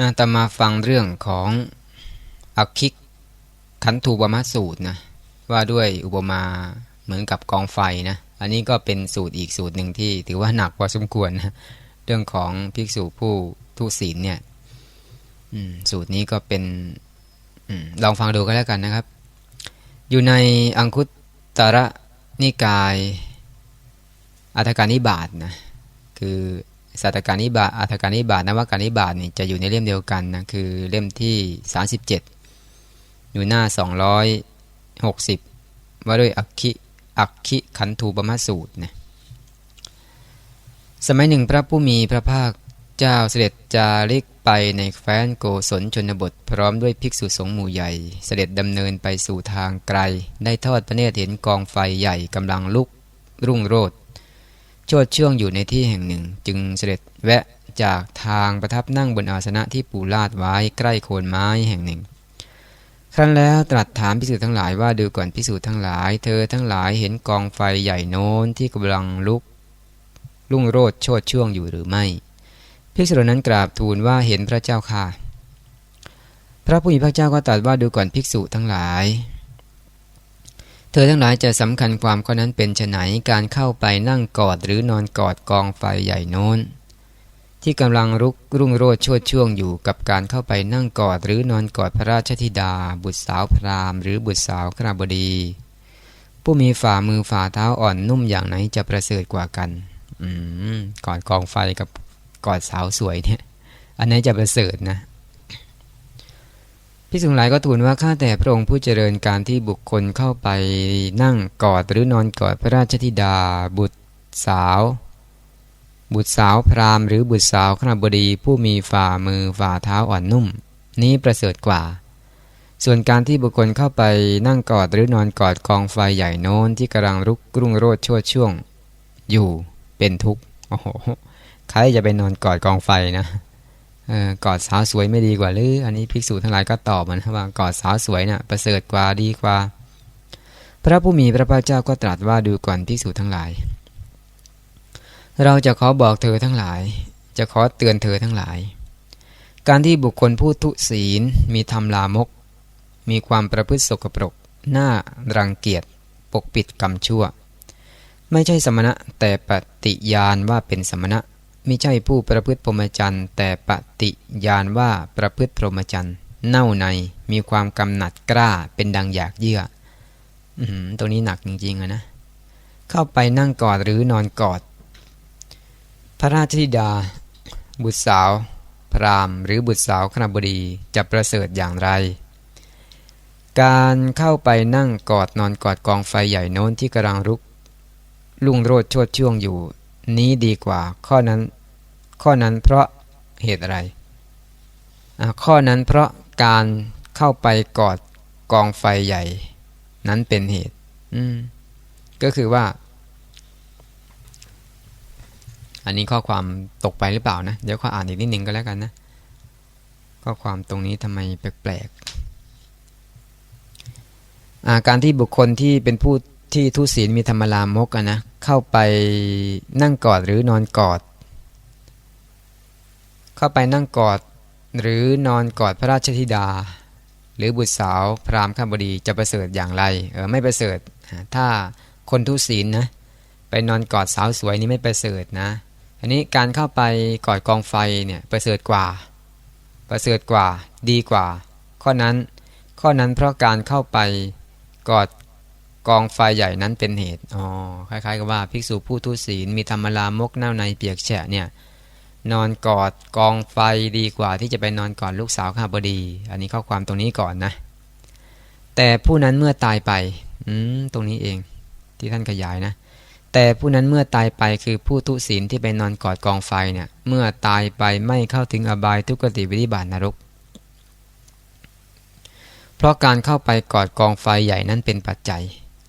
อาตมาฟังเรื่องของอักคิกขันธูปมาสูตรนะว่าด้วยอุปมาเหมือนกับกองไฟนะอันนี้ก็เป็นสูตรอีกสูตรหนึ่งที่ถือว่าหนักพอสมควรนะเรื่องของภิกษุผู้ทุศีลเนี่ยสูตรนี้ก็เป็นอลองฟังดูก็แล้วกันนะครับ อยู่ในอังคุตระนิกายอัตการนิบาตนะคือ สัตการนิบาตอัตการนิบาตนวการนิบาตนี่จะอยู่ในเล่มเดียวกันนะคือเล่มที่ 37 อยู่หน้า 260 ว่าด้วยอักขิอักขิขันธูปมาสูตรนะสมัยหนึ่งพระผู้มีพระภาคเจ้าเสด็จจาริกไปในแคว้นโกศลชนบท พร้อมด้วยภิกษุสงฆ์หมู่ใหญ่ เสด็จดำเนินไปสู่ทางไกล ได้ทอดพระเนตรเห็นกองไฟใหญ่กำลังลุกรุ่งโรด โชดช่วงอยู่ในที่แห่งหนึ่ง จึงเสด็จแวะจากทางประทับนั่งบนอาสนะที่ปูลาดไว้ใกล้โคนไม้แห่งหนึ่ง ครั้นแล้วตรัสถามพิสูจน์ทั้งหลายว่าดูก่อนพิสูจน์ทั้งหลาย เธอทั้งหลายเห็นกองไฟใหญ่โน้นที่กำลังลุกรุ่งโรดโชดช่วงอยู่หรือไม่ภิกษุนั้นกราบทูลว่าเห็นพระเจ้าค่ะ พระผู้มีพระเจ้าก็ตรัสว่าดูก่อนภิกษุทั้งหลาย เธอทั้งหลายจะสำคัญความข้อนั้นเป็นไนการเข้าไปนั่งกอดหรือนอนกอดกองไฟใหญ่โน้น ที่กำลังรุกรุ่งโรดชดช่วงอยู่กับการเข้าไปนั่งกอดหรือนอนกอดพระราชธิดา บุตรสาวพราหมณ์หรือบุตรสาวขราบดี ผู้มีฝ่ามือฝ่าเท้าอ่อนนุ่มอย่างไหนจะประเสริฐกว่ากันอืมกอดกองไฟกับกอดสาวสวยเนี่ย อันไหนจะประเสริฐนะ พิสุงหลายก็ทูลว่าข้าแต่พระองค์ผู้เจริญการที่บุคคลเข้าไปนั่งกอดหรือนอนกอดพระราชธิดา บุตรสาว บุตรสาวพราหมณ์หรือบุตรสาวขณบดีผู้มีฝ่ามือฝ่าเท้าอ่อนนุ่ม นี้ประเสริฐกว่า ส่วนการที่บุคคลเข้าไปนั่งกอดหรือนอนกอดกองไฟใหญ่โน้นที่กำลังรุกรุ่งโรดชั่วช่วง อยู่เป็นทุกข์โอ้โหใครจะไปนอนกอดกองไฟนะ กอดสาวสวยไม่ดีกว่าหรืออันนี้ภิกษุทั้งหลายก็ตอบมันว่ากอดสาวสวยนะ่ะประเสริฐกว่าดีกว่า พระผู้มีพระภาคเจ้าก็ตรัสว่าดูก่อนภิกษุทั้งหลาย เราจะขอบอกเธอทั้งหลาย จะขอเตือนเธอทั้งหลาย การที่บุคคลผู้ทุศีล มีธรรมลามก มีความประพฤติสกปรกหน้ารังเกียจปกปิดกรรมชั่ว ไม่ใช่สมณะแต่ปฏิญาณว่าเป็นสมณะ มิใช่ผู้ประพฤติพรหมจรรย์ แต่ปฏิญาณว่าประพฤติพรหมจรรย์ เน่าในมีความกำหนัดกล้าเป็นดังอยากเยื่ออตรงนี้หนักจริงๆนะ เข้าไปนั่งกอดหรือนอนกอด พระราชธิดา บุตรสาว พรามหรือบุตรสาวขณบดีจะประเสริฐอย่างไร การเข้าไปนั่งกอดนอนกอดกองไฟใหญ่โน้นที่กำลังรุกลุ่งโรดโชดช่วงอยู่ นี้ดีกว่าข้อนั้น ข้อนั้นเพราะเหตุอะไรข้อนั้นเพราะการเข้าไปกอดกองไฟใหญ่ นั้นเป็นเหตุ อืม ก็คือว่า อันนี้ข้อความตกไปหรือเปล่านะ เดี๋ยวข้ออ่านอีกนิดนึงก็แล้วกันนะ ข้อความตรงนี้ทำไมแปลกๆการที่บุคคลที่เป็นผู้ที่ทุศีลมีธรรมลามกนะ เข้าไปนั่งกอดหรือนอนกอด เข้าไปนั่งกอดหรือนอนกอดพระราชธิดา หรือบุตรสาวพราหมณ์ข้าบดีจะประเสริฐอย่างไร เออไม่ประเสริฐ ถ้าคนทุศีลนะไปนอนกอดสาวสวยนี่ไม่ประเสริฐนะ อันนี้การเข้าไปกอดกองไฟเนี่ยประเสริฐกว่า ประเสริฐกว่าดีกว่า ข้อนั้นข้อนั้นเพราะการเข้าไปกอดกองไฟใหญ่นั้นเป็นเหตุ อ๋อ คล้ายๆ กับว่าภิกษุผู้ทุศีลมีธรรมลามกเน่าในเปียกแฉะเนี่ย นอนกอดกองไฟดีกว่าที่จะไปนอนกอดลูกสาวข้าบดี อันนี้ข้อความตรงนี้ก่อนนะ แต่ผู้นั้นเมื่อตายไป อืมตรงนี้เองที่ท่านขยายนะ แต่ผู้นั้นเมื่อตายไปคือผู้ทุศีลที่ไปนอนกอดกองไฟเนี่ย เมื่อตายไปไม่เข้าถึงอบายทุกติวิธิบาตนรก เพราะการเข้าไปกอดกองไฟใหญ่นั้นเป็นปัจจัย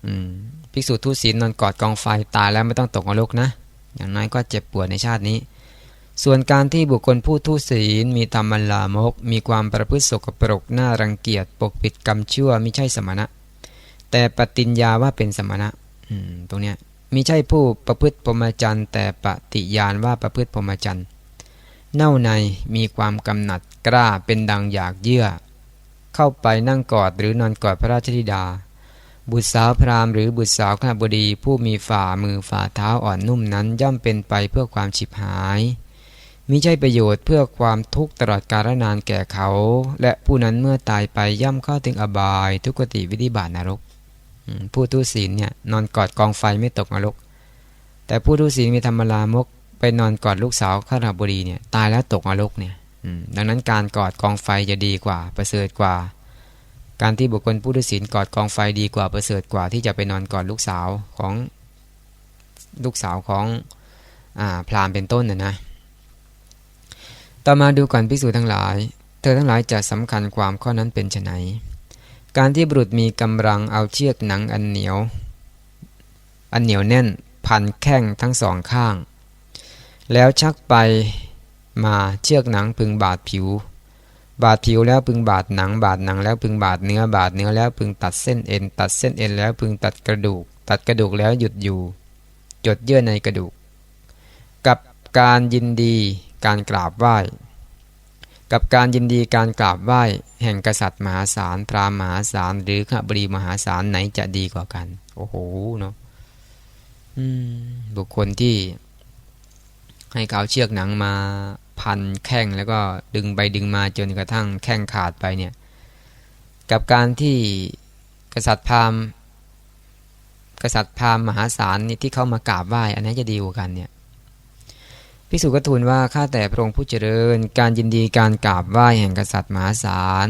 อืมภิกษุทุศีลนอนกอดกองไฟตายแล้วไม่ต้องตกนรกนะ อย่างน้อยก็เจ็บปวดในชาตินี้ ส่วนการที่บุคคลผู้ทุศีล มีธรรมลามก มีความประพฤติสกปรกน่ารังเกียจปกปิดกรรมชั่วไม่ใช่สมณะ แต่ปฏิญญาว่าเป็นสมณะตรงเนี้ยมิใช่ผู้ประพฤติพรหมจรรย์ แต่ปฏิญาณว่าประพฤติพรหมจรรย์เน่าในมีความกำหนัดกล้าเป็นดังอยากเยื่อ เข้าไปนั่งกอดหรือนอนกอดพระราชธิดา บุตรสาวพราหมณ์หรือบุตรสาวข้าบดีผู้มีฝ่ามือฝ่าเท้าอ่อนนุ่มนั้นย่อมเป็นไปเพื่อความฉิบหาย มิใช่ประโยชน์เพื่อความทุกข์ตลอดกาลนานแก่เขา และผู้นั้นเมื่อตายไปย่อมเข้าถึงอบาย ทุกติวิธิบาตนรก ผู้ทุศีลเนี่ยนอนกอดกองไฟไม่ตกนรก แต่ผู้ทุศีลมีธรรมลามกไปนอนกอดลูกสาวข้าราบดีเนี่ยตายแล้วตกนรกเนี่ยดังนั้นการกอดกองไฟจะดีกว่าประเสริฐกว่า การที่บุคคลผู้ทุศีลกอดกองไฟดีกว่าประเสริฐกว่า ที่จะไปนอนกอดลูกสาวของลูกสาวของอพรามเป็นต้นนะนะ ต่อมาดูก่อนพิสูจน์ทั้งหลาย เธอทั้งหลายจะสำคัญความข้อนั้นเป็นไนการที่บุรุษมีกำลังเอาเชือกหนังอันเหนียว อันเหนียวแน่นพันแข้งทั้งสองข้าง แล้วชักไปมาเชือกหนังพึงบาดผิว บาดผิวแล้วพึงบาดหนัง บาดหนังแล้วพึงบาดเนื้อบาดเนื้อแล้วพึงตัดเส้นเอ็น ตัดเส้นเอ็นแล้วพึงตัดกระดูก ตัดกระดูกแล้วหยุดอยู่ จดเยื่อในกระดูก กับการยินดี การกราบไหว้ กับการยินดีการกราบไหว้ แห่งกษัตริย์มหาศาลพรามณ์มหาศาลหรือขบรีมหาศาลไหนจะดีกว่ากัน โอ้โหเนาะบุคคลที่ ให้เขาเชือกหนังมาพันแข้งแล้วก็ดึงไปดึงมาจนกระทั่งแข้งขาดไปเนี่ย กับการที่กษัตริย์พราหมณ์กษัตริย์พราหมณ์มหาศาลนี่ที่เข้ามากราบไหว้ อันนี้จะดีกว่ากันเนี่ย พิสุก็ทูลว่าข้าแต่พระองค์ผู้เจริญ การยินดีการกราบไหว้แห่งกษัตริย์มหาศาล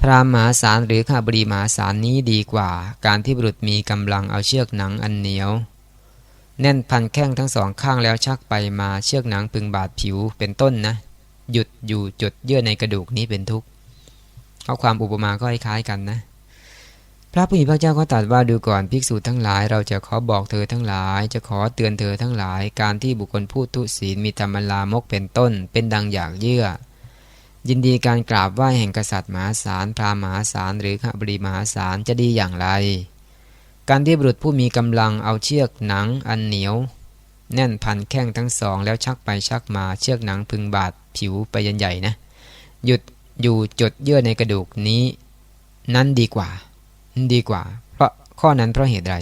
พระมหาศาลหรือข้าบดีมหาศาลนี้ดีกว่า การที่บุรุษมีกำลังเอาเชือกหนังอันเหนียว แน่นพันแข้งทั้งสองข้างแล้วชักไปมาเชือกหนังพึงบาดผิวเป็นต้นนะ หยุดอยู่จุดเยื่อในกระดูกนี้เป็นทุกข์เอาความอุปมาก็คล้ายกันนะ ระผู้มีพระเจ้าก็ตรัสว่าดูก่อนภิกษุทั้งหลาย เราจะขอบอกเธอทั้งหลาย จะขอเตือนเธอทั้งหลาย การที่บุคคลพูดทุศีลมีธรรมลามกเป็นต้น เป็นดังอยางเยื่อ ยินดีการกราบไหว้แห่งกษัตริย์มหาศาลพราหมหาศาลหรือขบดีมหาศาลจะดีอย่างไร การที่บุรุษผู้มีกำลังเอาเชือกหนังอันเหนียว แน่นพันแข้งทั้งสอง แล้วชักไปชักมาเชือกหนังพึงบาดผิวไปยันใหญ่นะหยุดอยู่จดเยื่อในกระดูกนี้ นั้นดีกว่า ดีกว่า เพราะข้อนั้นเพราะเหตุใด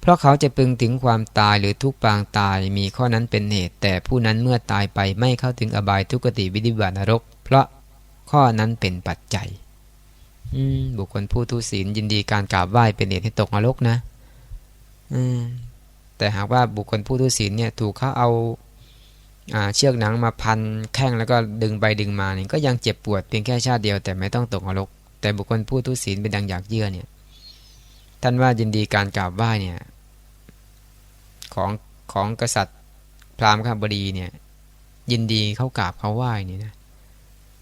เพราะเขาจะพึงถึงความตายหรือทุกปางตายมีข้อนั้นเป็นเหตุ แต่ผู้นั้นเมื่อตายไปไม่เข้าถึงอบายทุกติวิธิบานรก เพราะข้อนั้นเป็นปัจจัยบุคคลผู้ทุศีลยินดีการกราบไหว้เป็นเหตุให้ตกนรกนะแต่หากว่าบุคคลผู้ทุศีลเนี่ยถูกเขาเอาเชือกหนังมาพันแข้งแล้วก็ดึงไปดึงมาเนี่ยก็ยังเจ็บปวดเพียงแค่ชาติเดียวแต่ไม่ต้องตกนรก แต่บุคคลผู้ทุศีลเป็นดังอยากเยื่อเนี่ย ท่านว่ายินดีการกราบไหว้เนี่ยของของกษัตริย์พราหมณ์ข้าบดีเนี่ย ยินดีเขากราบเขาไหว้เนี่ยนะ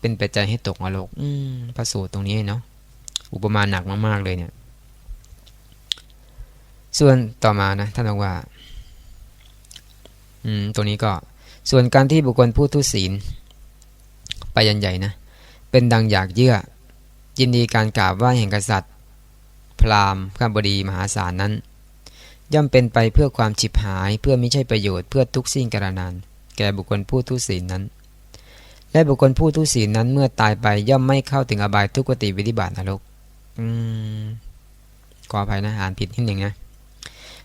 เป็นปัจจัยให้ตกนรกอืมพระสูตรตรงนี้เนาะอุปมาหนักมาก ๆ เลยเนี่ย ส่วนต่อมานะท่านบอกว่า อืมตรงนี้ก็ ส่วนการที่บุคคลผู้ทุศีลไปยันใหญ่นะเป็นดังอยากเยื่อ ยินดีการกราบไหว้แห่งกษัตริย์ พราหมณ์ข้าบดีมหาศาลนั้น ย่อมเป็นไปเพื่อความฉิบหายเพื่อไม่ใช่ประโยชน์เพื่อทุกสิ่งกระนานแก่บุคคลผู้ทุศีลนั้น และบุคคลผู้ทุศีลนั้นเมื่อตายไปย่อมไม่เข้าถึงอบายทุกติวิธิบาตนรกอืมขออภัยนะอ่านผิดนิดหนึ่งนะ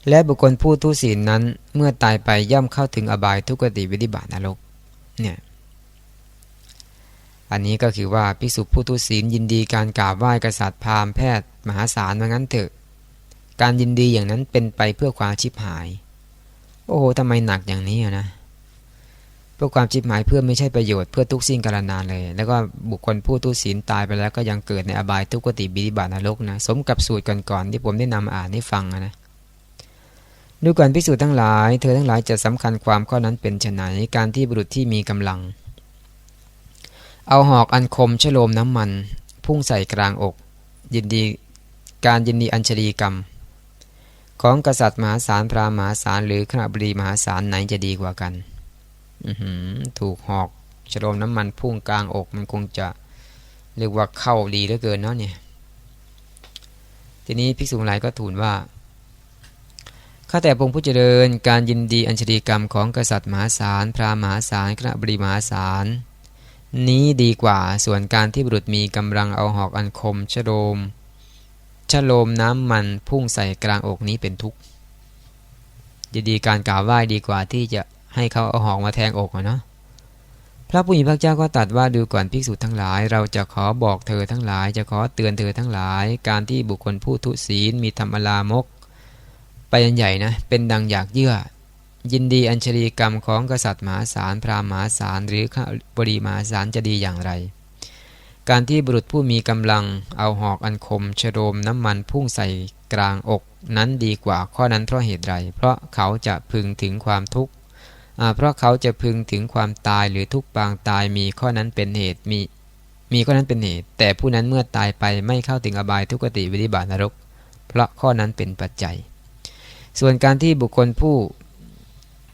และบุคคลผู้ทุศีลนั้นเมื่อตายไปย่อมเข้าถึงอบายทุกติวิธิบาตนรกเนี่ย อันนี้ก็คือว่าภิกษุผู้ทุศีลยินดีการกราบไหว้กษัตริย์พราหมณ์แพทย์มหาศาลว่างั้นเถอะ การยินดีอย่างนั้นเป็นไปเพื่อความชิบหาย โอ้โหทำไมหนักอย่างนี้นะเพื่อความชิบหายเพื่อไม่ใช่ประโยชน์เพื่อทุกสิ่งกาลนานเลย แล้วก็บุคคลผู้ทุศีลตายไปแล้วก็ยังเกิดในอบายทุกขติบิดิบาตนรกนะสมกับสูตรก่อนๆที่ผมได้นำอ่านให้ฟังนะดูก่อนพิสูจน์ทั้งหลาย เธอทั้งหลายจะสำคัญความข้อนั้นเป็นไนการที่บุรุษที่มีกำลัง เอาหอกอันคมชโลมน้ำมัน พุ่งใส่กลางอก ยินดีการยินดีอัญชลีกรรม ของกษัตริย์มหาศาลพระมหาศาลหรือขณะบดีมหาศาลไหนจะดีกว่ากันถูกหอกชโลมน้ำมันพุ่งกลางอกมันคงจะเรียกว่าเข้าดีเหลือเกินเนาะเนี่ย ทีนี้ภิกษุหลายก็ทูลว่าข้าแต่พงผู้เจริญการยินดีอัญชลีกรรมของกษัตริย์มหาศาลพระมหาศาลขณะบดีมหาศาล นี้ดีกว่าส่วนการที่บุรุษมีกำลังเอาหอกอันคมชโลมชโลมน้ำมันพุ่งใส่กลางอกนี้เป็นทุกข์จะดีการกล่าวไหว้ดีกว่าที่จะให้เขาเอาหอกมาแทงอกเนาะพระผู้มีพระเจ้าก็ตัดว่าดูก่อนภิกษุทั้งหลาย เราจะขอบอกเธอทั้งหลาย จะขอเตือนเธอทั้งหลาย การที่บุคคลผู้ทุศีลมีธรรมลามก ไปยันใหญ่นะเป็นดังอยากเยื่อ ยินดีอัญชลีกรรมของกษัตริย์มหาศาลพราหมณ์มหาศาลหรือข้าบดีมหาศาลจะดีอย่างไร การที่บุรุษผู้มีกำลังเอาหอกอันคมชโรมน้ำมันพุ่งใส่กลางอกนั้นดีกว่าข้อนั้นเพราะเหตุไร เพราะเขาจะพึงถึงความทุกข์เพราะเขาจะพึงถึงความตายหรือทุกปางตายมีข้อนั้นเป็นเหตุมีมีข้อนั้นเป็นเหตุ แต่ผู้นั้นเมื่อตายไปไม่เข้าถึงอบายทุกติวิธิบาตนรก เพราะข้อนั้นเป็นปัจจัย ส่วนการที่บุคคลผู้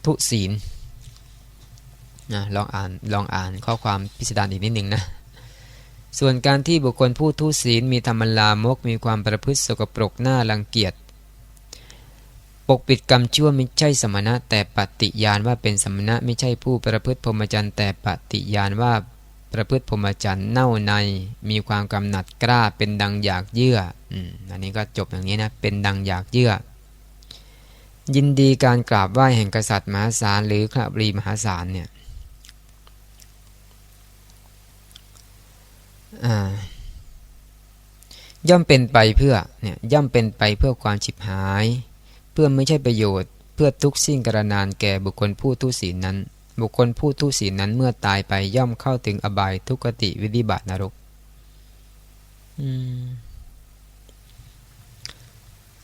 ทุศีลนะลองอ่านลองอ่านข้อความพิสดารอีกนิดหนึ่งนะ ส่วนการที่บุคคลผู้ทุศีลมีธรรมลามกมีความประพฤติสกปรกหน้ารังเกียจ ปกปิดกรรมชั่วไม่ใช่สมณะ แต่ปฏิญาณว่าเป็นสมณะไม่ใช่ผู้ประพฤติพรหมจรรย์แต่ปฏิญาณว่าประพฤติพรหมจรรย์เน่าในมีความกำหนัดกล้าเป็นดังอยากเยื่ออันนี้ก็จบอย่างนี้นะเป็นดังอยากเยื่อ ยินดีการกราบไหว้แห่งกษัตริย์มหาศาลหรือขบรีมหาศาลเนี่ยย่อมเป็นไปเพื่อเนี่ยย่อมเป็นไปเพื่อความฉิบหาย เพื่อไม่ใช่ประโยชน์ เพื่อทุกสิ่งกระนานแก่บุคคลผู้ทุศีนั้น บุคคลผู้ทุศีนั้นเมื่อตายไปย่อมเข้าถึงอบายทุกติวิธิบาตนรก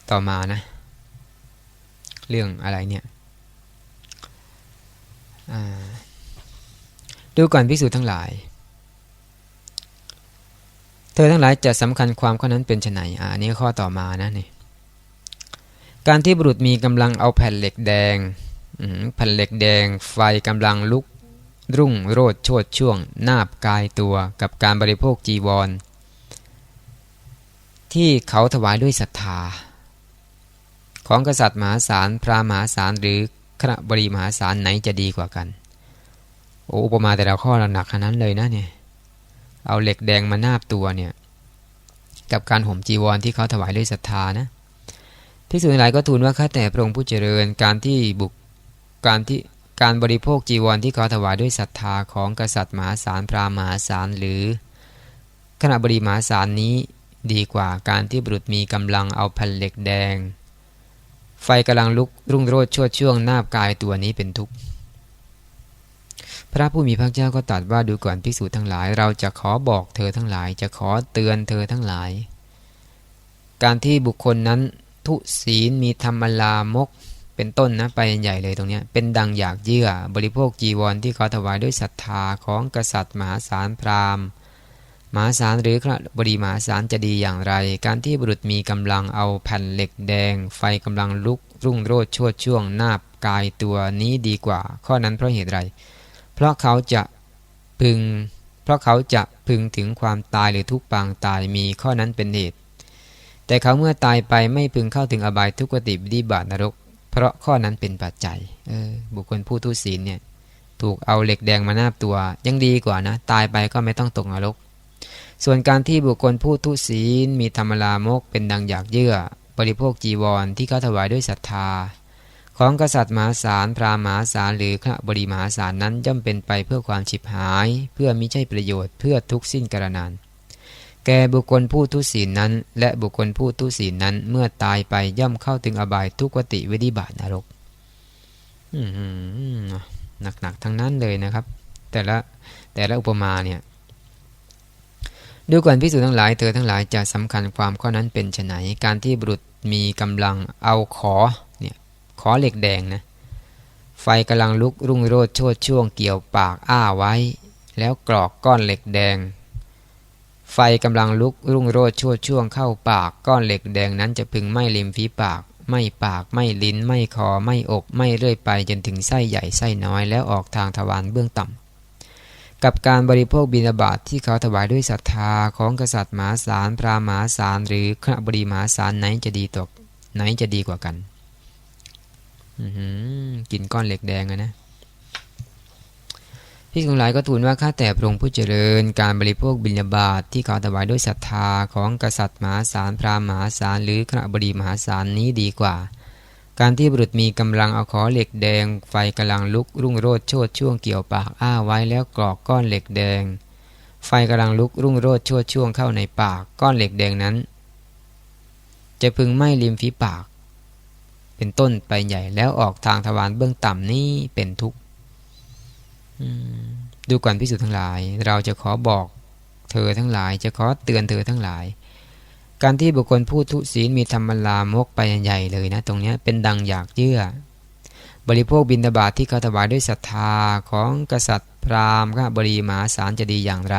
ต่อมานะ เรื่องอะไรเนี่ยดูก่อนพิสูจน์ทั้งหลาย เธอทั้งหลายจะสำคัญความข้อนั้นเป็นไฉนอันนี้ข้อต่อมานะนี่การที่บุรุษมีกำลังเอาแผ่นเหล็กแดงแผ่นเหล็กแดง ไฟกำลังลุก รุ่งโรดโชดช่วง นาบกายตัวกับการบริโภคจีวร ที่เขาถวายด้วยศรัทธา ของกษัตริย์มหาศาลพระมหาศาลหรือคณะบริมหาศาลไหนจะดีกว่ากันโอ้อุปมาแต่ละข้อเราหนักขนาดนั้นเลยนะเนี่ยเอาเหล็กแดงมานาบตัวเนี่ยกับการห่มจีวรที่เขาถวายด้วยศรัทธานะภิกษุหลายก็ทูลว่าข้าแต่พระองค์ผู้เจริญการที่บุกการที่การบริโภคจีวรที่เขาถวายด้วยศรัทธาของกษัตริย์มหาศาลพราหมหาศาลหรือขณะบริมหาศาลนี้ดีกว่าการที่บุรุษมีกำลังเอาแผ่นเหล็กแดง ไฟกำลังลุกรุ่งโรจน์ชวดช่วงนาบกายตัวนี้เป็นทุกข์พระผู้มีพระเจ้าก็ตรัสว่าดูก่อนภิกษุทั้งหลาย เราจะขอบอกเธอทั้งหลาย จะขอเตือนเธอทั้งหลาย การที่บุคคลนั้นทุศีลมีธรรมลามกเป็นต้นนะไปใหญ่เลยตรงนี้เป็นดังอยากเยื่อบริโภคจีวรที่เขาถวายด้วยศรัทธาของกษัตริย์มหาศาลพราหมณ์ มหาศาลหรือพระบดีมหาศาลจะดีอย่างไร การที่บุรุษมีกำลังเอาแผ่นเหล็กแดง ไฟกำลังลุกรุ่งโรดชวดช่วงหน้ากายตัวนี้ดีกว่า ข้อนั้นเพราะเหตุไร เพราะเขาจะพึง เพราะเขาจะพึงถึงความตายหรือทุกปางตายมีข้อนั้นเป็นเหตุ แต่เขาเมื่อตายไปไม่พึงเข้าถึงอบายทุกติวิธิบาตนรก เพราะข้อนั้นเป็นปัจจัยออบุคคลผู้ทุศีลเนี่ยถูกเอาเหล็กแดงมานาบตัว ยังดีกว่านะ ตายไปก็ไม่ต้องตกนรก ส่วนการที่บุคคลผู้ทุศีล มีธรรมลามกเป็นดังอยากเยื่อ บริโภคจีวรที่เขาถวายด้วยศรัทธา ของกษัตริย์มหาศาลพราหมหาศาลหรือขบริมหาศาลนั้นย่อมเป็นไปเพื่อความฉิบหาย เพื่อมิใช่ประโยชน์เพื่อทุกสิ้นกระนานแก่บุคคลผู้ทุศีลนั้น และบุคคลผู้ทุศีลนั้นเมื่อตายไปย่อมเข้าถึงอบายทุกติวิธิบาตนรกหนักๆทั้งนั้นเลยนะครับ แต่ละแต่ละอุปมาเนี่ย ดูก่อนพิสูจทั้งหลายเธอทั้งหลายจะสำคัญความข้อนั้นเป็นไนการที่บุรุษมีกำลังเอาขอเนี่ยขอเหล็กแดงนะไฟกำลังลุกรุ่งโรดโชดช่วงเกี่ยวปากอ้าไว้ แล้วกรอกก้อนเหล็กแดง ไฟกำลังลุกรุ่งโรดชั่วช่วงเข้าปากก้อนเหล็กแดงนั้นจะพึงไม่ริมฝีปาก ไม่ปากไม่ลิ้น ไม่คอไม่อก ไม่เลื่อยไปจนถึงไส้ใหญ่ไส้น้อยแล้วออกทางทวารเบื้องต่ำ กับการบริโภคบิณฑบาตทที่เขาถวายด้วยศรัทธาของกษัตริย์มหาศาลพระมหาศาลหรือขณบดีมหาศาลไหนจะดีตกไหนจะดีกว่ากันกินก้อนเหล็กแดงนะพิพิสุหลายก็ทูลว่าข้าแต่พระองค์ผู้เจริญ การบริโภคบิณฑบาตทที่เขาถวายด้วยศรัทธาของกษัตริย์มหาศาลพราหมณ์มหาศาลหรือขณะบดีมหาศาลนี้ดีกว่า การที่บุรุษมีกำลังเอาขอเหล็กแดง ไฟกำลังลุกรุ่งโรดโชดช่วงเกี่ยวปากอ้าไว้แล้วกรอกก้อนเหล็กแดง ไฟกำลังลุกรุ่งโรดโชดช่วงเข้าในปากก้อนเหล็กแดงนั้น จะพึงไหม้ริมฝีปาก เป็นต้นไปใหญ่แล้วออกทางทวารเบื้องต่ำนี้เป็นทุกข์ดูก่อนพิสุทั้งหลาย เราจะขอบอกเธอทั้งหลาย จะขอเตือนเธอทั้งหลาย การที่บุคคลพูดทุศีลมีธรรมลามกไปใหญ่เลยนะตรงนี้เป็นดังอยากเยื่อบริโภคบินตบาทที่เขาถวายด้วยศรัทธาของกษัตริย์พราหมณ์ข้าบรีมหาศาลจะดีอย่างไร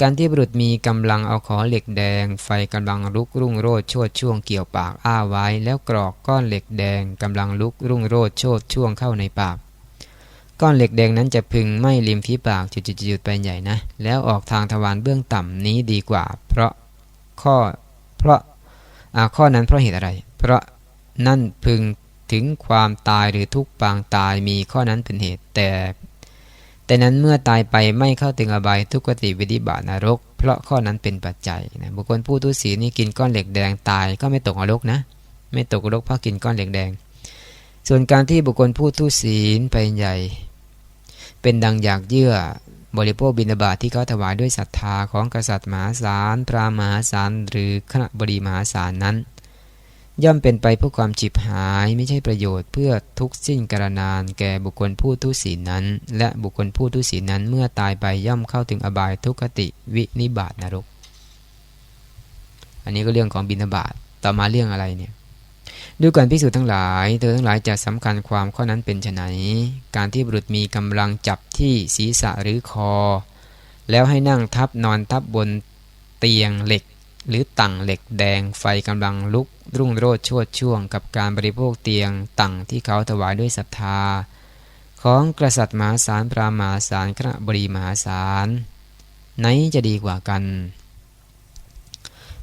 การที่บุรุษมีกำลังเอาขอเหล็กแดง ไฟกำลังลุกรุ่งโรดโชดช่วงเกี่ยวปากอ้าไว้ แล้วกรอกก้อนเหล็กแดงกำลังลุกรุ่งโรดโชดช่วงเข้าในปาก ก้อนเหล็กแดงนั้นจะพึงไม่ริมฝีปากจุดๆไปใหญ่นะ แล้วออกทางทวารเบื้องต่ำนี้ดีกว่า เพราะ ข้อ เพราะข้อนั้นเพราะเหตุอะไร เพราะนั่นพึงถึงความตายหรือทุกปางตายมีข้อนั้นเป็นเหตุ แต่ แต่นั้นเมื่อตายไปไม่เข้าถึงอบายทุกขติวิธิบาตนรก เพราะข้อนั้นเป็นปัจจัยนะบุคคลผู้ทุศีนี่กินก้อนเหล็กแดงตายก็ไม่ตกนรกนะ ไม่ตกนรกเพราะกินก้อนเหล็กแดง ส่วนการที่บุคคลผู้ทุศีลไปใหญ่ เป็นดังอยากเยื่อ บริโภคบิณฑบาตทที่เขาถวายด้วยศรัทธาของกษัตริย์มหาศาลพระมหาศาลหรือคณะบดีมหาศาลนั้น ย่อมเป็นไปเพื่อความจิบหายไม่ใช่ประโยชน์เพื่อทุกสิ้นกรนานแก่บุคคลผู้ทุศีนั้น และบุคคลผู้ทุศีนั้นเมื่อตายไปย่อมเข้าถึงอบายทุกขติวินิบาตนรก อันนี้ก็เรื่องของบิณฑบาตต่อมาเรื่องอะไรเนี่ย ดูก่อนพิสูจน์ทั้งหลาย เธอทั้งหลายจะสำคัญความข้อนั้นเป็นไนการที่บุรุษมีกำลังจับที่ศีรษะหรือคอ แล้วให้นั่งทับนอนทับบนเตียงเหล็ก หรือตั่งเหล็กแดงไฟกำลังลุก รุ่งโรดชวดช่วง กับการบริโภคเตียงตั่งที่เขาถวายด้วยศรัทธา ของกษัตริย์มหาศาลพระมหาศาลคณะบรีมหาศาลไหนจะดีกว่ากัน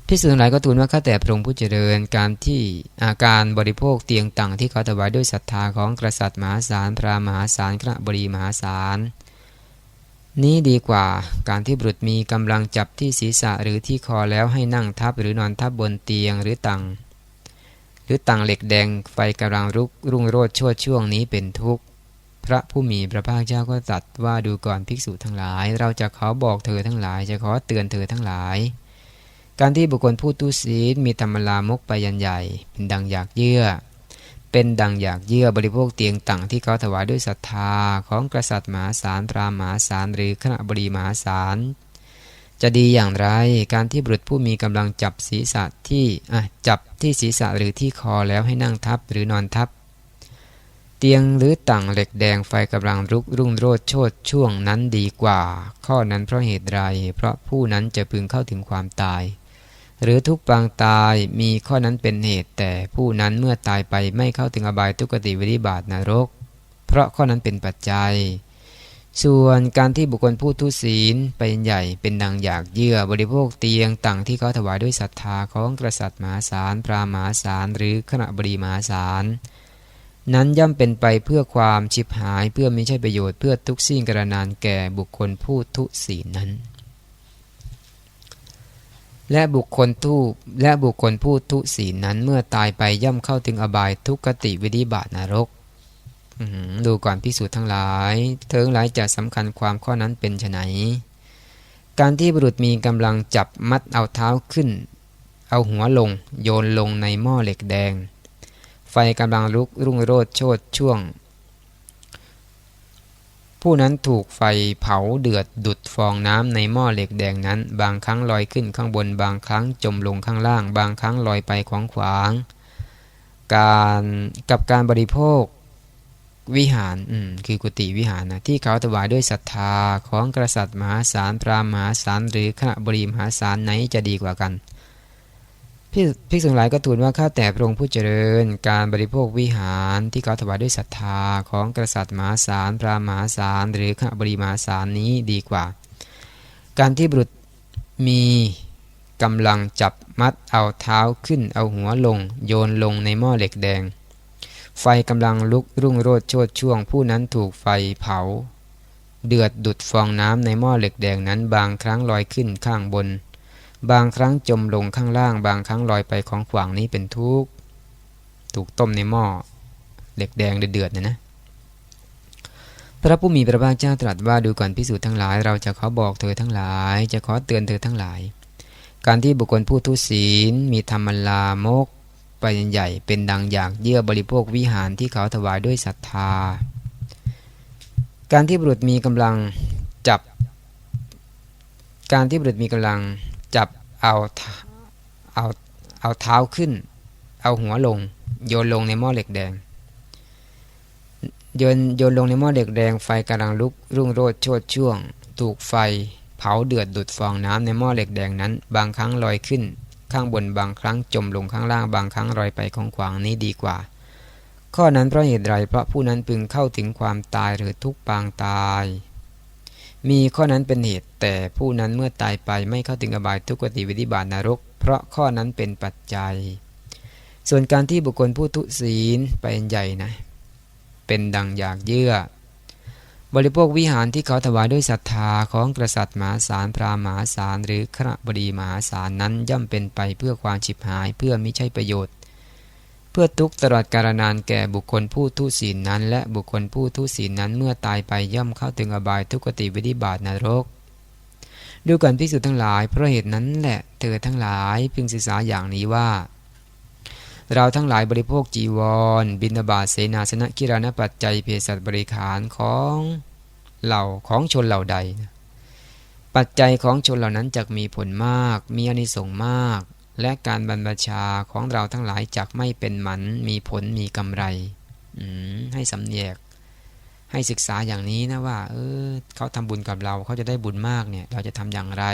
พิสุทั้งหลายก็ทูลว่าข้าแต่พระองค์ผู้เจริญการที่อาการบริโภคเตียงต่างที่เขาถวายด้วยศรัทธาของกษัตริย์มหาศาลพระมหาศาลคณะบรีมหาศาลนี้ดีกว่าการที่บุตรมีกำลังจับที่ศีรษะหรือที่คอแล้วให้นั่งทับหรือนอนทับบนเตียงหรือตังหรือตังเหล็กแดงไฟกำลังรุกรุ่งโรดชั่วช่วงนี้เป็นทุกข์ พระผู้มีพระภาคเจ้าก็ตรัสว่าดูก่อนภิกษุทั้งหลาย เราจะขอบอกเธอทั้งหลาย จะขอเตือนเธอทั้งหลาย การที่บุคคลผู้ทุศีลมีธรรมลามกไปยันใหญ่ เป็นดังอยากเยื่อ เป็นดังอยากเยื่อบริโภคเตียงต่างที่เขาถวายด้วยศรัทธาของกษัตริย์มหาศาลพราหมหาศาลหรือคณะบดีมหาศาลจะดีอย่างไรการที่บุตรผู้มีกำลังจับศีรษะที่จับที่ศีรษะหรือที่คอแล้วให้นั่งทับหรือนอนทับ เตียงหรือต่างเหล็กแดงไฟกำลังรุกรุ่งโรดโชดช่วงนั้นดีกว่า ข้อนั้นเพราะเหตุไรเพราะผู้นั้นจะพึงเข้าถึงความตาย หรือทุกปางตายมีข้อนั้นเป็นเหตุ แต่ผู้นั้นเมื่อตายไปไม่เข้าถึงอบายทุกติวิริบาตนรก เพราะข้อนั้นเป็นปัจจัย ส่วนการที่บุคคลผู้ทุศีลไปใหญ่เป็นดังอยากเยื่อบริโภคเตียงต่างที่เขาถวายด้วยศรัทธาของกษัตริย์มหาศาลพระมหาศาลหรือขณะบดีมหาศาลนั้นย่อมเป็นไปเพื่อความชิบหายเพื่อไม่ใช่ประโยชน์เพื่อทุกสิ่งกระนานแก่บุคคลผู้ทุศีลนั้น และบุคคลทูและบุคคลผู้ทุศีนั้นเมื่อตายไปย่อมเข้าถึงอบายทุกติวิธิบาตนรกดูก่อนพิสูจน์ทั้งหลาย เทั้งหลายจะสำคัญความข้อนั้นเป็นไนการที่บุรุษมีกำลังจับมัดเอาเท้าขึ้น เอาหัวลง โยนลงในหม้อเหล็กแดง ไฟกำลังลุกรุ่งโรดโชดช่วง ผู้นั้นถูกไฟเผาเดือดดุดฟองน้ำในหม้อเหล็กแดงนั้น บางครั้งลอยขึ้นข้างบน บางครั้งจมลงข้างล่าง บางครั้งลอยไปขวางขวาง การกับการบริโภควิหารอืมคือกุฏิวิหารนะที่เขาถวายด้วยศรัทธาของกษัตริย์มหาศาลพระมหาศาลหรือขณะบริมหาศาลไหนจะดีกว่ากัน ภิกษุหลายก็ทูลว่าข้าแต่พระองค์ผู้เจริญ การบริโภควิหารที่เขาถวายด้วยศรัทธาของกษัตริย์มหาศาลพระมหาศาลหรือข้าบริมหาศาลนี้ดีกว่า การที่บุตรมีกำลังจับมัดเอาเท้าขึ้นเอาหัวลง โยนลงในหม้อเหล็กแดง ไฟกำลังลุกรุ่งโรดโชดช่วง ผู้นั้นถูกไฟเผา เดือดดุดฟองน้ำในหม้อเหล็กแดงนั้นบางครั้งลอยขึ้นข้างบน บางครั้งจมลงข้างล่าง บางครั้งลอยไปของขวางนี้เป็นทุกข์ถูกต้มในหม้อเหล็กแดงเดือดๆนะนะพระผู้มีพระภาคเจ้าตรัสว่าดูก่อนพิสูจน์ทั้งหลาย เราจะขอบอกเธอทั้งหลาย จะขอเตือนเธอทั้งหลาย การที่บุคคลผู้ทุศีล มีธรรมลามกไปใหญ่เป็นดังอยากเยื่อบริโภควิหารที่เขาถวายด้วยศรัทธา การที่บุรุษมีกำลังจับ การที่บุรุษมีกำลัง จับเอาเอาเอาเท้าขึ้น เอาหัวลง โยนลงในหม้อเหล็กแดง โยนโยนลงในหม้อเหล็กแดงไฟกำลังลุกรุ่งโรจน์โชดช่วง ถูกไฟ เผาเดือดดุดฟองน้ำในหม้อเหล็กแดงนั้น บางครั้งลอยขึ้น ข้างบนบางครั้งจมลงข้างล่างบางครั้งลอยไปของขวางนี้ดีกว่า ข้อนั้นเพราะเหตุไรเพราะผู้นั้นพึงเข้าถึงความตายหรือทุกปางตาย มีข้อนั้นเป็นเหตุ แต่ผู้นั้นเมื่อตายไปไม่เข้าถึงอบายทุกติวิธิบาตนรก เพราะข้อนั้นเป็นปัจจัย ส่วนการที่บุคคลผู้ทุศีลไปใหญ่นะ เป็นดังอยากเยื่อ บริโภควิหารที่เขาถวายด้วยศรัทธาของกษัตริย์มหาศาลพราหมหาศาลหรือขระบดีมหาศาลนั้นย่อมเป็นไปเพื่อความฉิบหายเพื่อไม่ใช่ประโยชน์ พื่อทุกตลอดกาลนานแก่บุคคลผู้ทุศีลนั้น และบุคคลผู้ทุศีลนั้นเมื่อตายไปย่อมเข้าถึงอบายทุกติวิธิบาตนรก ดูก่อนพิสุทั้งหลายเพราะเหตุนั้นแหละเธอทั้งหลายพึงศึกษาอย่างนี้ว่า เราทั้งหลายบริโภคจีวร บินาบาเสนาสนะกิรานปัจจัยเพศบริขารของเหล่าของชนเหล่าใด ปัจจัยของชนเหล่านั้นจะมีผลมาก มีอนิสงส์มาก และการบรรพชาของเราทั้งหลายจักไม่เป็นหมันมีผลมีกำไรให้สำเนียก ให้ศึกษาอย่างนี้นะว่า เออเขาทำบุญกับเราเขาจะได้บุญมากเนี่ย เราจะทำอย่างไร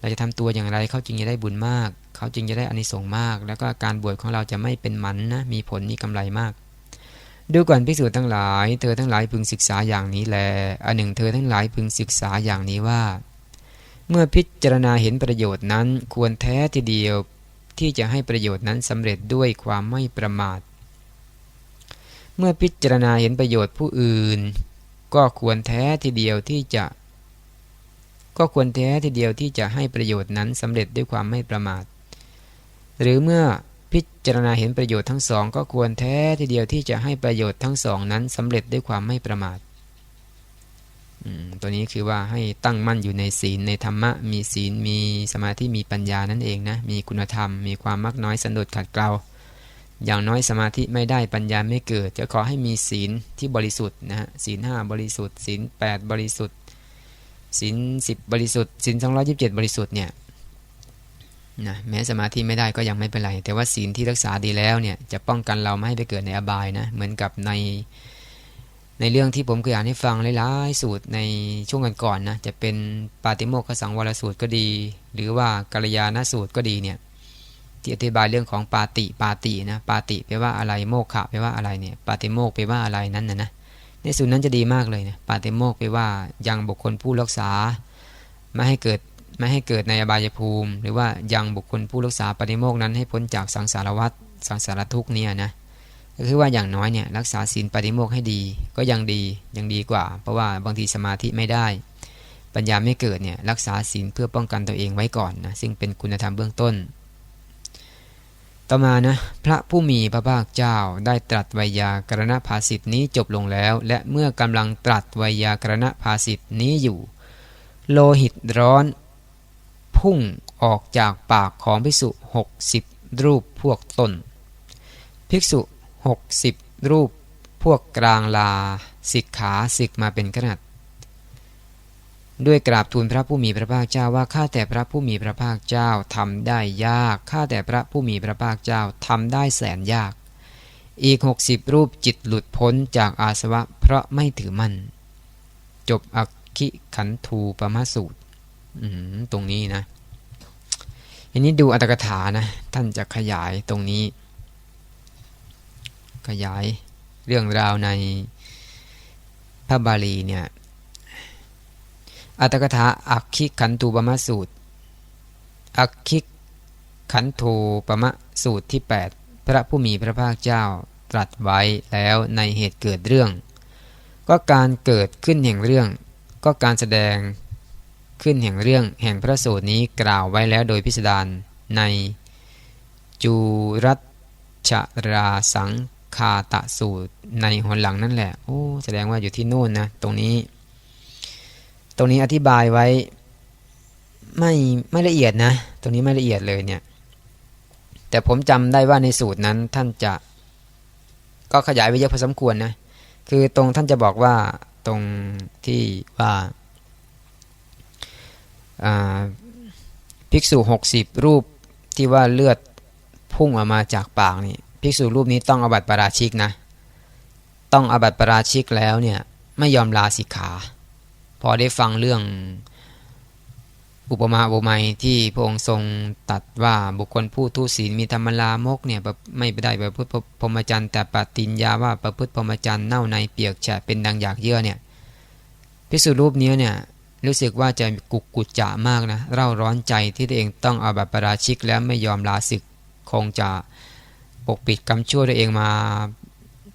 เราจะทำตัวอย่างไรเขาจึงจะได้บุญมาก เขาจึงจะได้อานิสงส์มาก แล้วก็การบวชของเราจะไม่เป็นหมันนะมีผลมีกำไรมากดูก่อนพิสูจน์ทั้งหลาย เธอทั้งหลายพึงศึกษาอย่างนี้แล อันหนึ่งเธอทั้งหลายพึงศึกษาอย่างนี้ว่า เมื่อพิจารณาเห็นประโยชน์นั้นควรแท้ทีเดียวที่จะให้ประโยชน์นั้นสำเร็จด้วยความไม่ประมาท เมื่อพิจารณาเห็นประโยชน์ผู้อื่น ก็ควรแท้ทีเดียวที่จะ ก็ควรแท้ทีเดียวที่จะให้ประโยชน์นั้นสำเร็จด้วยความไม่ประมาท หรือเมื่อพิจารณาเห็นประโยชน์ทั้งสอง ก็ควรแท้ทีเดียวที่จะให้ประโยชน์ทั้งสองนั้นสำเร็จด้วยความไม่ประมาท ตัวนี้คือว่าให้ตั้งมั่นอยู่ในศีลในธรรมะ มีศีลมีสมาธิมีปัญญานั่นเองนะมีคุณธรรม มีความมักน้อยสันโดษขัดเกลาอย่างน้อยสมาธิไม่ได้ปัญญาไม่เกิด จะขอให้มีศีลที่บริสุทธิ์นะฮะศีลห้าบริสุทธิ์ศีลแปดบริสุทธิ์ศีลสิบบริสุทธิ์ศีลสองร้อยยิบเจ็ดบริสุทธิ์เนี่ยนะแม้สมาธิไม่ได้ก็ยังไม่เป็นไร แต่ว่าศีลที่รักษาดีแล้วเนี่ยจะป้องกันเราไม่ให้ไปเกิดในอบายนะเหมือนกับใน ในเรื่องที่ผมเคยอ่านให้ฟังหลายๆสูตรในช่วงก่อนๆนนะจะเป็นปาติโมกขสังวรสูตรก็ดี หรือว่ากัลยาณสูตรก็ดีเนี่ยที่อธิบายเรื่องของปาติปาตินะปาติแปลว่าอะไรโมกขะแปลว่าอะไรเนี่ยปาติโมกแปลว่าอะไรนั้นนะนะในสูตรนั้นจะดีมากเลยนะปาติโมกแปลว่ายังบุคคลผู้รักษาไม่ให้เกิดไม่ให้เกิดในอบายภูมิ หรือว่ายังบุคคลผู้รักษาปฏิโมกนั้นให้พ้นจากสังสารวัฏสังสารทุกเนี่ยนะ ก็คือว่าอย่างน้อยเนี่ยรักษาศีลปฏิโมกให้ดี ก็ยังดียังดีกว่า เพราะว่าบางทีสมาธิไม่ได้ ปัญญาไม่เกิดเนี่ยรักษาศีลเพื่อป้องกันตัวเองไว้ก่อนนะซึ่งเป็นคุณธรรมเบื้องต้น ต่อมานะพระผู้มีพระภาคเจ้าได้ตรัสวยากรณภาสิทธินี้จบลงแล้ว และเมื่อกำลังตรัสวยากรณภาสิทธินี้อยู่ โลหิตร้อนพุ่งออกจากปากของภิกษุหกสิบรูปพวกตนภิกษุ หกสิบรูปพวกกลางลาสิกขาสิกมาเป็นขนาดด้วยกราบทูลพระผู้มีพระภาคเจ้าว่าข้าแต่พระผู้มีพระภาคเจ้าทำได้ยากข้าแต่พระผู้มีพระภาคเจ้าทำได้แสนยาก อีกหกสิบรูปจิตหลุดพ้นจากอาสวะเพราะไม่ถือมั่น จบอักขิขันธูปมาสูตรตรงนี้นะอันนี้ดูอัตถกถานะ ท่านจะขยายตรงนี้ ขยายเรื่องราวในพระบาลีเนี่ยอัตถกถาอักขิขันตูปมะสูตร อักขิขันโทปมะสูตรที่ 8 พระผู้มีพระภาคเจ้าตรัสไว้แล้วในเหตุเกิดเรื่อง ก็การเกิดขึ้นแห่งเรื่อง ก็การแสดงขึ้นแห่งเรื่องแห่งพระสูตรนี้กล่าวไว้แล้วโดยพิสดารในจูรัชราสัง คาตะสูตรในหนหลังนั่นแหละ โอ้ แสดงว่าอยู่ที่โน่นนะ ตรงนี้ ตรงนี้อธิบายไว้ ไม่ไม่ละเอียดนะ ตรงนี้ไม่ละเอียดเลยเนี่ย แต่ผมจำได้ว่าในสูตรนั้นท่านจะ ก็ขยายไว้เยอะพอสมควรนะ คือตรงท่านจะบอกว่าตรงที่ว่าภิกษุ 60 รูปที่ว่าเลือดพุ่งออกมาจากปากนี่ ภิกษุรูปนี้ต้องอบัติปราชิกนะ ต้องอบัติปราชิกแล้วเนี่ยไม่ยอมลาสิกขา พอได้ฟังเรื่องอุปมาอุปไมยที่พระองค์ทรงตัดว่าบุคคลผู้ทุศีลมีธรรมลามกเนี่ยไม่ได้ประพฤติพรหมจรรย์แต่ปฏิญญาว่าประพฤติพรหมจรรย์เน่าในเปียกแฉะเป็นดังอยากเยื่อเนี่ยพิสุรูปนี้เนี่ยรู้สึกว่าจะกุกกุจจะมากนะเร่าร้อนใจที่ตัวเองต้องเอาแบบประราชิกแล้วไม่ยอมลาศึกคงจะ กปิดกรรมชั่วตัวเองมา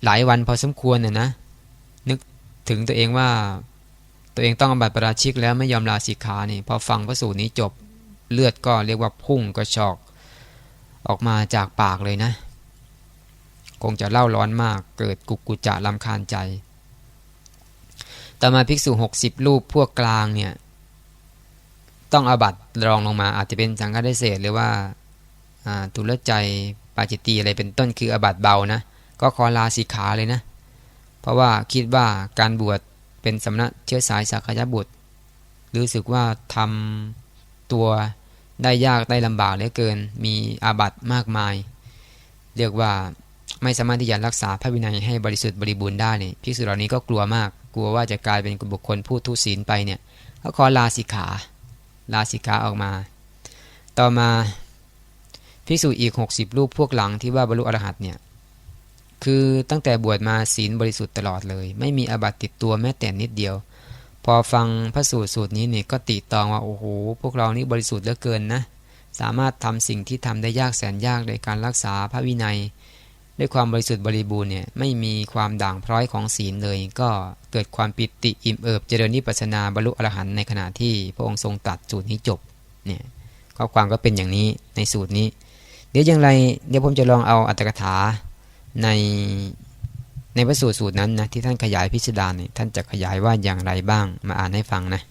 หลายวันพอสมควรน่ยนะ นึกถึงตัวเองว่าตัวเองต้องอบัติปราชิกแล้วไม่ยอมลาสิกขานี่พอฟังพระสูตรนี้จบเลือดก็เรียกว่าพุ่งกระชอก ออกมาจากปากเลยนะ คงจะเล่าร้อนมากเกิดกุกกุจะลำคาญใจ ต่อมาภิกษุหกสิบรูปพวกกลางเนี่ย ต้องอบัตรองลงมาอาจจะเป็นสังฆได้เศษหรือว่าทุลใจ ปาจิตตีอะไรเป็นต้นคืออาบัตเบานะ ก็ขอลาสิกขาเลยนะ เพราะว่าคิดว่าการบวชเป็นสำนักเชื้อสายสักยบุตรรู้สึกว่าทำตัวได้ยากได้ลำบากเหลือเกิน มีอาบัตมากมาย เรียกว่าไม่สามารถที่จะรักษาพระวินัยให้บริสุทธิ์บริบูรณ์ได้เนี่ยภิกษุเหล่านี้ก็กลัวมาก กลัวว่าจะกลายเป็นบุคคลผู้ทุศีลไปเนี่ยก็ขอลาสิกขา ลาสิกขาออกมา ต่อมา ภิกษุอีก 60 รูปพวกหลังที่ว่าบรรลุอรหัตเนี่ยคือตั้งแต่บวชมาศีลบริสุทธิ์ตลอดเลย ไม่มีอาบัติติดตัวแม้แต่นิดเดียว พอฟังพระสูตรสูตรนี้เนี่ยก็ติตองว่าโอ้โหพวกเรานี่บริสุทธิ์เหลือเกินนะสามารถทำสิ่งที่ทำได้ยากแสนยากในการรักษาพระวินัย ด้วยความบริสุทธิ์บริบูรณ์เนี่ยไม่มีความด่างพร้อยของศีลเลย ก็เกิดความปิติอิ่มเอิบเจริญนิพพานาบรรลุอรหันต์ในขณะที่พระองค์ทรงตัดสูตรนี้จบเนี่ยข้อความก็เป็นอย่างนี้ในสูตรนี้ ดี๋ยวอย่างไรเดี๋ยวผมจะลองเอาอัตถกถาในในพระสูตรสูตรนั้นนะที่ท่านขยายพิสดารเนี่ยท่านจะขยายว่าอย่างไรบ้างมาอ่านให้ฟังนะ